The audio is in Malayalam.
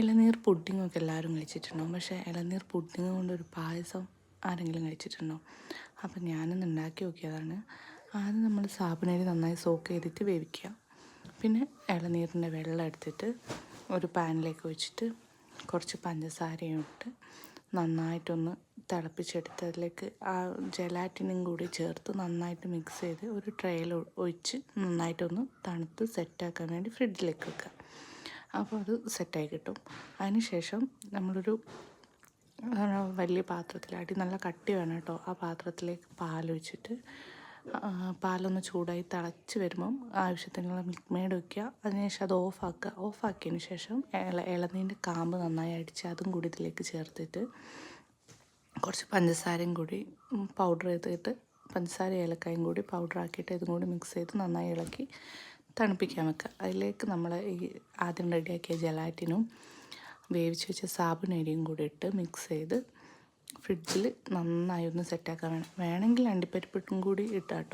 ഇളനീർ പുഡിങ്ങൊക്കെ എല്ലാവരും കഴിച്ചിട്ടുണ്ടാവും. പക്ഷേ ഇളനീർ പുഡിങ് കൊണ്ടൊരു പായസം ആരെങ്കിലും കഴിച്ചിട്ടുണ്ടോ? അപ്പം ഞാനൊന്ന് ഉണ്ടാക്കി നോക്കിയതാണ്. ആദ്യം നമ്മൾ സാബുനരി നന്നായി സോക്ക് ചെയ്തിട്ട് വേവിക്കുക. പിന്നെ ഇളനീരിന്റെ വെള്ളം എടുത്തിട്ട് ഒരു പാനിലേക്ക് വെച്ചിട്ട് കുറച്ച് പഞ്ചസാരയും ഇട്ട് നന്നായിട്ടൊന്ന് തിളപ്പിച്ചെടുത്ത് അതിലേക്ക് ആ ജലാറ്റിനും കൂടി ചേർത്ത് നന്നായിട്ട് മിക്സ് ചെയ്ത് ഒരു ട്രേയിൽ ഒഴിച്ച് നന്നായിട്ടൊന്ന് തണുത്ത് സെറ്റാക്കാൻ വേണ്ടി ഫ്രിഡ്ജിലേക്ക് വെക്കുക. അപ്പോൾ അത് സെറ്റായി കിട്ടും. അതിന് ശേഷം നമ്മളൊരു വലിയ പാത്രത്തിലാട്ടി നല്ല കട്ടി വേണം കേട്ടോ. ആ പാത്രത്തിലേക്ക് പാലൊഴിച്ചിട്ട് പാലൊന്ന് ചൂടായി തിളച്ച് വരുമ്പം ആവശ്യത്തിനുള്ള മിൽക്ക് മെയ്ഡ് വയ്ക്കുക അതിനുശേഷം അത് ഓഫാക്കുക ഓഫാക്കിയതിന് ശേഷം ഇള ഇളനീന്റെ കാമ്പ് നന്നായി അടിച്ച് അതും കൂടി ഇതിലേക്ക് ചേർത്തിട്ട് കുറച്ച് പഞ്ചസാരയും കൂടി പൗഡർ ചെയ്തിട്ട് പഞ്ചസാര ഏലക്കായും കൂടി പൗഡർ ആക്കിയിട്ട് ഇതും കൂടി മിക്സ് ചെയ്ത് നന്നായി ഇളക്കി തണുപ്പിക്കാൻ വെക്കുക. അതിലേക്ക് നമ്മൾ ഈ ആദ്യം റെഡിയാക്കിയ ജലാറ്റിനും വേവിച്ച് വെച്ച സാബുനരിയും കൂടി ഇട്ട് മിക്സ് ചെയ്ത് ഫ്രിഡ്ജിൽ നന്നായി ഒന്ന് സെറ്റാക്കാൻ വേണം. വേണമെങ്കിൽ അണ്ടിപ്പരിപ്പിട്ടും കൂടി ഇട്ടാട്ടോ.